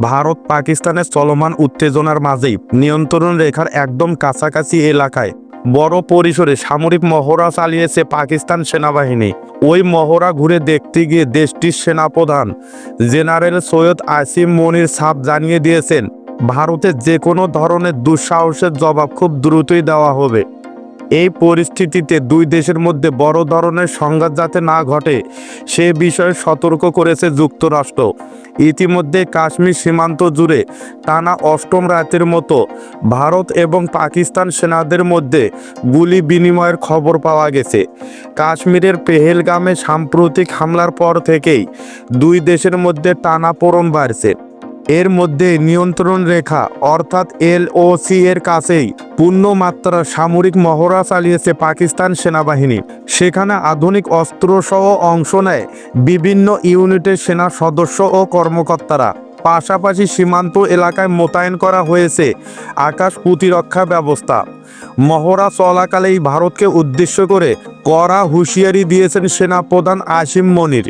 ভারত পাকিস্তানের চলমান উত্তেজনার মাঝেই নিয়ন্ত্রণ রেখার একদম কাছাকাছি এলাকায় বড় পরিসরে সামরিক মহড়া চালিয়েছে পাকিস্তান সেনাবাহিনী। ওই মহড়া ঘুরে দেখতে গিয়ে দেশটির সেনাপ্রধান জেনারেল সৈয়দ আসিম মনির সাপ জানিয়ে দিয়েছেন ভারতের যে কোনো ধরনের দুঃসাহসের জবাব খুব দ্রুতই দেওয়া হবে। এই পরিস্থিতিতে দুই দেশের মধ্যে বড় ধরনের সংঘাত যাতে না ঘটে, সে বিষয়ে সতর্ক করেছে যুক্তরাষ্ট্র। ইতিমধ্যে কাশ্মীর সীমান্ত জুড়ে টানা অষ্টম রাতের মতো ভারত এবং পাকিস্তান সেনাদের মধ্যে গুলি বিনিময়ের খবর পাওয়া গেছে। কাশ্মীরের পেহেলগামে সাম্প্রতিক হামলার পর থেকেই দুই দেশের মধ্যে টানা টানাপোড়ন বাড়ছে। এর মধ্যে নিয়ন্ত্রণ রেখা, অর্থাৎ এলওসি এর কাছেই পূর্ণমাত্রা সামরিক মহড়া চালিয়েছে পাকিস্তান সেনাবাহিনী। সেখানে আধুনিক অস্ত্রসহ অংশ নেয় বিভিন্ন ইউনিটের সেনা সদস্য ও কর্মকর্তারা। পাশাপাশি সীমান্ত এলাকায় মোতায়েন করা হয়েছে আকাশ প্রতিরক্ষা ব্যবস্থা। মহড়া চলাকালেই ভারতকে উদ্দেশ্য করে কড়া হুঁশিয়ারি দিয়েছেন সেনাপ্রধান আসিম মনির।